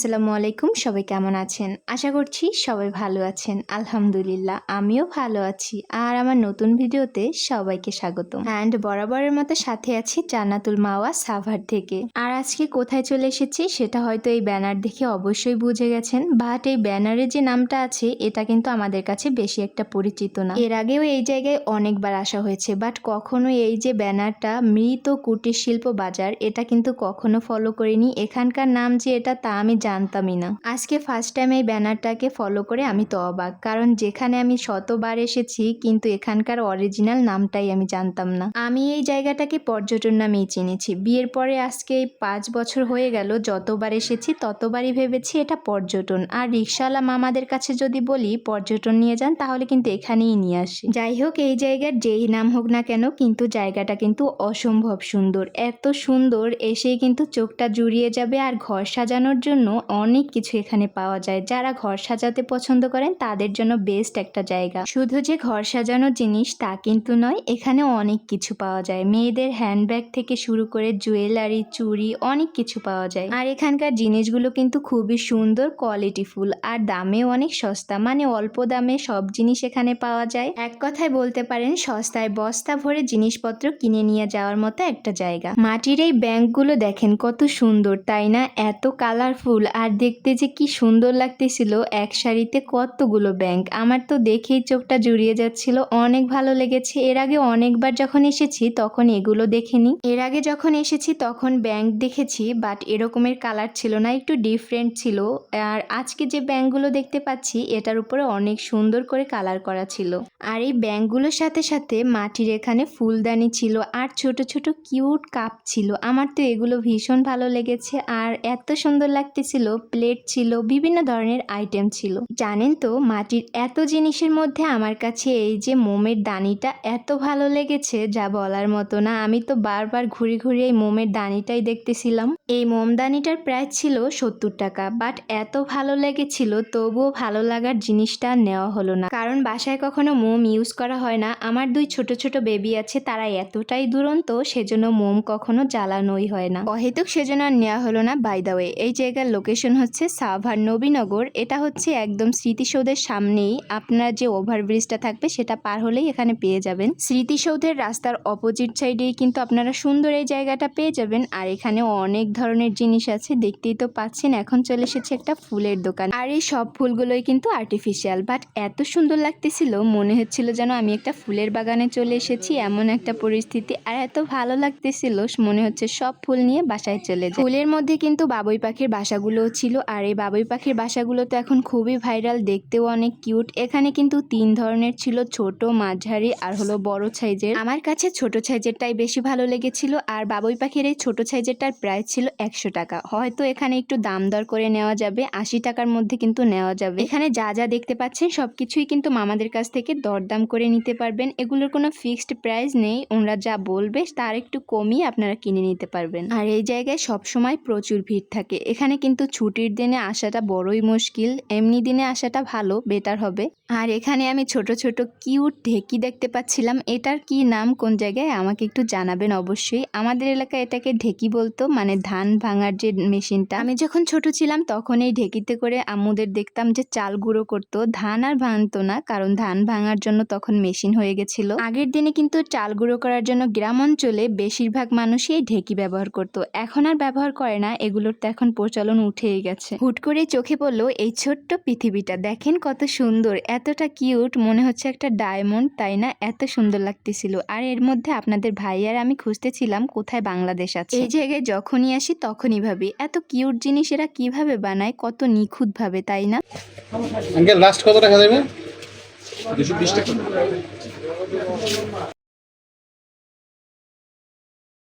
আসসালামু আলাইকুম, সবাই কেমন আছেন? আশা করছি সবাই ভালো আছেন। আলহামদুলিল্লাহ, আমিও ভালো আছি। আর আমার নতুন ভিডিওতে সবাইকে স্বাগত অ্যান্ড বরাবরের মতো সাথে আছি জান্নাতুল মাওয়া সাভার থেকে। আর আজকে কোথায় চলে এসেছি সেটা হয়তো এই ব্যানার দেখে অবশ্যই বুঝে গেছেন। বাট এই ব্যানারে যে নামটা আছে, এটা কিন্তু আমাদের কাছে বেশি একটা পরিচিত না। এর আগেও এই জায়গায় অনেকবার আসা হয়েছে। বাট কখনো এই যে ব্যানারটা, মৃত কুটির শিল্প বাজার, এটা কিন্তু কখনো ফলো করিনি। এখানকার নাম যে এটা, তা আমি জানতামই না। আজকে ফার্স্ট টাইম এই ব্যানারটাকে ফলো করে আমি তো অবাক। কারণ যেখানে আমি শতবার এসেছি, কিন্তু এখানকার অরিজিনাল নামটাই আমি জানতাম না। আমি এই জায়গাটাকে পর্যটন নামেই চিনেছি। বিয়ের পরে আজকে পাঁচ বছর হয়ে গেল, যতবার এসেছি, ততবারই ভেবেছি এটা পর্যটন। আর রিক্সাওয়ালা মামাদের কাছে যদি বলি, পর্যটন নিয়ে যান, তাহলে কিন্তু এখানেই নিয়ে আসি। যাই হোক, এই জায়গার যেই নাম হোক না কেন, কিন্তু জায়গাটা কিন্তু অসম্ভব সুন্দর। এত সুন্দর, এসেই কিন্তু চোখটা জুড়িয়ে যাবে আর ঘর সাজানোর জন্য অনেক কিছু এখানে পাওয়া যায়। যারা ঘর সাজাতে পছন্দ করেন, তাদের জন্য বেস্ট একটা জায়গা। শুধু যে ঘর সাজানোর জিনিস তা কিন্তু নয় এখানে অনেক কিছু পাওয়া যায়। মেয়েদের হ্যান্ডব্যাগ থেকে শুরু করে জুয়েলারি চুড়ি অনেক কিছু পাওয়া যায়। আর এখানকার জিনিসগুলো কিন্তু খুবই সুন্দর কোয়ালিটিফুল আর দামেও অনেক সস্তা। মানে অল্প দামে সব জিনিস এখানে পাওয়া যায়। এক কথায় বলতে পারেন, সস্তায় বস্তা ভরে জিনিসপত্র কিনে নিয়ে যাওয়ার মতো একটা জায়গা। মাটির এই ব্যাংকগুলো দেখেন কত সুন্দর, তাই না? এত কালারফুল আর দেখতে যে কি সুন্দর লাগতেছিল। এক শাড়িতে কতগুলো ব্যাংক। আমার তো দেখেই চোখটা জুড়িয়ে যাচ্ছিল। অনেক ভালো লেগেছে। এর আগে অনেকবার যখন এসেছি, তখন এগুলো দেখিনি। এর আগে যখন এসেছি, তখন ব্যাংক দেখেছি, বাট এরকমের কালার ছিল না, একটু ডিফারেন্ট ছিল। আর আজকে যে ব্যাংকগুলো দেখতে পাচ্ছি, এটার উপরে অনেক সুন্দর করে কালার করা ছিল। আর এই ব্যাংকগুলোর সাথে সাথে মাটির এখানে ফুলদানি ছিল আর ছোট ছোট কিউট কাপ ছিল। আমার তো এগুলো ভীষণ ভালো লেগেছে। আর এত সুন্দর লাগতেছিল প্লেট ছিল, বিভিন্ন ধরনের আইটেম ছিল। জানেন তো, মাটির এত জিনিসের মধ্যে আমার কাছে এই যে মোমের দানিটা এত ভালো লেগেছে, যা বলার মতো না। আমি তো বারবার ঘুরে ঘুরে এই মোমের দানিটাই দেখতেছিলাম। এই মোমদানিটার প্রাইস ছিল সত্তর টাকা বাট এত ভালো লেগেছিল, তবুও ভালো লাগার জিনিসটা নেওয়া হলো না। কারণ বাসায় কখনো মোম ইউজ করা হয় না। আমার দুই ছোট ছোট বেবি আছে, তারা এতটাই দুরন্ত, সেজন্য মোম কখনো জ্বালানোই হয় না। অহেতুক সেজন্য নেওয়া হলো না বাই দা ওয়ে এই জায়গার লোকেশন হচ্ছে সাভার নবীনগর। এটা হচ্ছে একদম স্মৃতিসৌধের সামনেই। আপনার যে ওভারব্রিজটা থাকবে, সেটা পার হলেই এখানে পেয়ে যাবেন। স্মৃতিসৌধের রাস্তার অপোজিট সাইডেই কিন্তু আপনারা সুন্দর এই জায়গাটা পেয়ে যাবেন। আর এখানে অনেক ধরনের জিনিস আছে, দেখতেই তো পাচ্ছেন। এখন চলে এসেছে একটা ফুলের দোকান। আর এই সব ফুলগুলোই কিন্তু আর্টিফিশিয়াল বাট এত সুন্দর লাগতেছিল, মনে হচ্ছিল যেন আমি একটা ফুলের বাগানে চলে এসেছি, এমন একটা পরিস্থিতি। আর এত ভালো লাগতেছিল, মনে হচ্ছে সব ফুল নিয়ে বাসায় চলে যায় ফুলের মধ্যে কিন্তু বাবুই পাখির বাসাগুলোও ছিল আর এই বাবুই পাখির বাসাগুলো তো এখন খুবই ভাইরাল, দেখতেও অনেক কিউট। এখানে কিন্তু তিন ধরনের ছিল, ছোট, মাঝারি আর হলো বড় সাইজের। আমার কাছে ছোট সাইজেরটাই বেশি ভালো লেগেছিল আর বাবুই পাখির এই ছোট সাইজেরটার প্রাইস ছিল একশো টাকা। হয়তো এখানে একটু দাম দর করে নেওয়া যাবে, আশি টাকার মধ্যে কিন্তু নেওয়া যাবে। এখানে যা যা দেখতে পাচ্ছেন সবকিছুই কিন্তু মামাদের কাছ থেকে দরদাম করে নিতে পারবেন। এগুলোর কোনো ফিক্সড প্রাইস নেই, ওনারা যা বলবে তার একটু কমিয়ে আপনারা কিনে নিতে পারবেন। আর এই জায়গায় সবসময় প্রচুর ভিড় থাকে। এখানে কিন্তু ছুটির দিনে আসাটা বড়ই মুশকিল, এমনি দিনে আসাটা ভালো বেটার হবে। আর এখানে আমি ছোট ছোট কিউট ঢেকি দেখতে পাচ্ছিলাম, এটার কি নাম, কোন জায়গায়, আমাকে একটু জানাবেন অবশ্যই। আমাদের এলাকায় এটাকে ঢেকি বলতো মানে ধান ভাঙার যে মেশিনটা। আমি যখন ছোট ছিলাম, তখন এই ঢেকিতে করে আম্মুদের দেখতাম যে চাল গুঁড়ো করতো। ধান আর ভাঙতো না, কারণ ধান ভাঙার জন্য তখন মেশিন হয়ে গেছিল। আগের দিনে কিন্তু চাল গুঁড়ো করার জন্য গ্রাম অঞ্চলে বেশিরভাগ মানুষই ঢেকি ব্যবহার করত। এখন আর ব্যবহার করে না, এগুলোর তো এখন প্রচলন উঠেই গেছে। হুট করে চোখে পড়ল এই ছোট্ট পৃথিবীটা। দেখেন কত সুন্দর। এতটা কিউট, মনে হচ্ছে একটা ডায়মন্ড, তাই না? এত সুন্দর লাগতেছিল। আর এর মধ্যে আপনাদের ভাই আর আমি খুঁজতেছিলাম কোথায় বাংলাদেশ আছে। এই জায়গায় যখনই আসি তখনই ভাবি, এত কিউট জিনিস এরা কীভাবে বানায়? কত নিখুঁত ভাবে তাই না? লাস্ট কত টাকা দেবে? দুশো বিশ টাকা।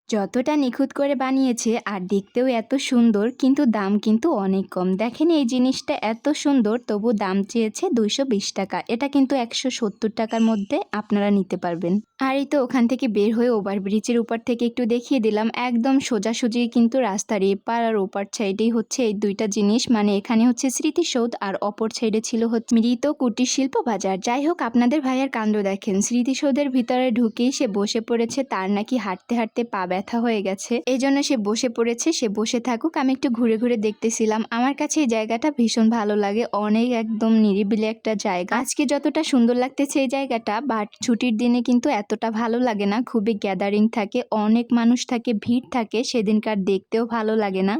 যতটা নিখুঁত করে বানিয়েছে আর দেখতেও এত সুন্দর, কিন্তু দাম কিন্তু অনেক কম। দেখেন এই জিনিসটা এত সুন্দর, তবু দাম চেয়েছে দুইশো বিশ টাকা। এটা কিন্তু একশো সত্তর টাকার মধ্যে আপনারা নিতে পারবেন। আর এই তো ওখান থেকে বের হয়ে ওভার ব্রিজের উপর থেকে একটু দেখিয়ে দিলাম। একদম সোজাসুজি কিন্তু রাস্তার এপার আর ওপার সাইডেই হচ্ছে এই দুইটা জিনিস। মানে এখানে হচ্ছে স্মৃতিসৌধ আর অপর সাইডে ছিল হচ্ছে মৃত কুটির শিল্প বাজার। যাই হোক, আপনাদের ভাইয়ার কাণ্ড দেখেন। স্মৃতিসৌধের ভিতরে ঢুকেই সে বসে পড়েছে, তার নাকি হাঁটতে হাঁটতে পা ব্যথা হয়ে গেছে। এই জন্য সে বসে পড়েছে, সে বসে থাকুক। আমি একটু ঘুরে ঘুরে দেখতেছিলাম। আমার কাছে এই জায়গাটা ভীষণ ভালো লাগে। অনেক একদম নিরিবিলি একটা জায়গা। আজকে যতটা সুন্দর লাগতেছে এই জায়গাটা, বাট ছুটির দিনে কিন্তু এতটা ভালো লাগে না। খুবই গ্যাদারিং থাকে, অনেক মানুষ থাকে, ভিড় থাকে, সেদিনকার দেখতেও ভালো লাগে না।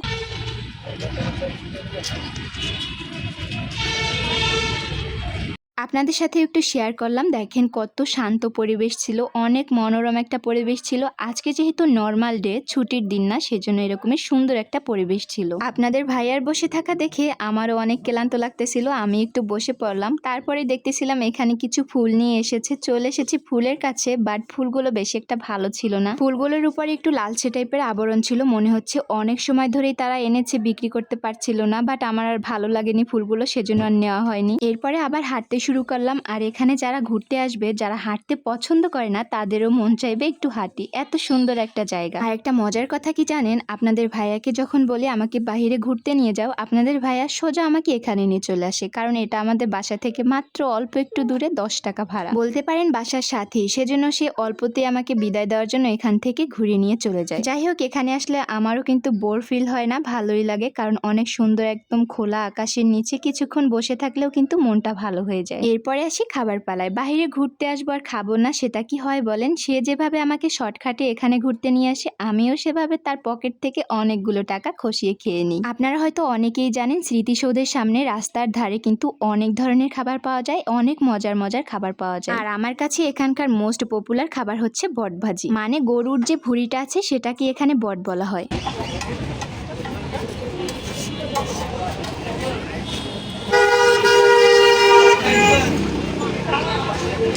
আপনাদের সাথে একটু শেয়ার করলাম। দেখেন কত শান্ত পরিবেশ ছিল, অনেক মনোরম একটা পরিবেশ ছিল। আজকে যেহেতু নর্মাল ডে ছুটির দিন না, সেজন্য এরকমই সুন্দর একটা পরিবেশ ছিল। আপনাদের ভাইয়ার বসে থাকা দেখে আমারও অনেক ক্লান্ত লাগতেছিল, আমি একটু বসে পড়লাম। তারপরে দেখতেছিলাম এখানে কিছু ফুল নিয়ে এসেছে, চলে এসেছি ফুলের কাছে বাট ফুলগুলো বেশি একটা ভালো ছিল না। ফুলগুলোর উপরে একটু লালচে টাইপের আবরণ ছিল, মনে হচ্ছে অনেক সময় ধরেই তারা এনেছে, বিক্রি করতে পারছিল না বাট আমার আর ভালো লাগেনি ফুলগুলো, সেজন্য আর নেওয়া হয়নি। এরপরে আবার হাঁটতে শুরু করলাম। আর এখানে যারা ঘুরতে আসবে, যারা হাঁটতে পছন্দ করে না, তাদেরও মন চাইবে একটু হাঁটি। এত সুন্দর একটা জায়গা। আর একটা মজার কথা কি জানেন? আপনাদের ভাইয়াকে যখন বলি, আমাকে বাইরে ঘুরতে নিয়ে যাও, আপনাদের ভাইয়া সোজা আমাকে এখানে নিয়ে চলে আসে। কারণ এটা আমাদের বাসা থেকে মাত্র অল্প একটু দূরে দশ টাকা ভাড়া। বলতে পারেন বাসার সাথেই। সেজন্য সে অল্পতে আমাকে বিদায় দেওয়ার জন্য এখান থেকে ঘুরিয়ে নিয়ে চলে যায়। যাই হোক, এখানে আসলে আমারও কিন্তু বোর ফিল হয় না, ভালোই লাগে। কারণ অনেক সুন্দর একদম খোলা আকাশের নিচে কিছুক্ষণ বসে থাকলেও কিন্তু মনটা ভালো হয়ে যায়। এরপরে আসি খাবার পালায়। বাইরে ঘুরতে আসব আর খাব না, সেটা কি হয় বলেন? সে যেভাবে আমাকে শর্টকাটে এখানে ঘুরতে নিয়ে আসে, আমিও সেভাবে তার পকেট থেকে অনেকগুলো টাকা খসিয়ে খেয়ে নিই। আপনারা হয়তো অনেকেই জানেন, স্মৃতিসৌধের সামনে রাস্তার ধারে কিন্তু অনেক ধরনের খাবার পাওয়া যায়, অনেক মজার মজার খাবার পাওয়া যায়। আর আমার কাছে এখানকার মোস্ট পপুলার খাবার হচ্ছে বট ভাজি মানে গরুর যে ভুঁড়িটা আছে, সেটাকে এখানে বট বলা হয়।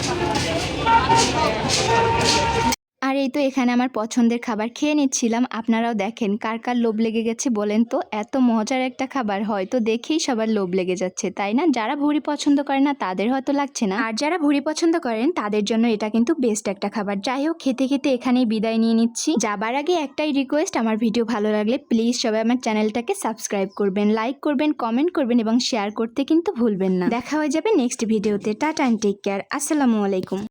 Thank you. এই তো এখানে আমার পছন্দের খাবার খেয়ে নিচ্ছিলাম। আপনারাও দেখেন কার কার লোভ লেগে গেছে বলেন তো। এত মজার একটা খাবার হয়তো দেখেই সবার লোভ লেগে যাচ্ছে, তাই না? যারা ভুড়ি পছন্দ করে না, তাদের হয়তো লাগছে না। আর যারা ভুড়ি পছন্দ করেন, তাদের জন্য এটা কিন্তু বেস্ট একটা খাবার। যাই হোক, খেতে খেতে এখানেই বিদায় নিয়ে নিচ্ছি। যাবার আগে একটাই রিকোয়েস্ট আমার ভিডিও ভালো লাগলে প্লিজ সবাই আমার চ্যানেলটাকে সাবস্ক্রাইব করবেন লাইক করবেন কমেন্ট করবেন এবং শেয়ার করতে কিন্তু ভুলবেন না। দেখা হয়ে যাবে নেক্সট ভিডিওতে টাটা অ্যান্ড টেক কেয়ার আসসালামু আলাইকুম।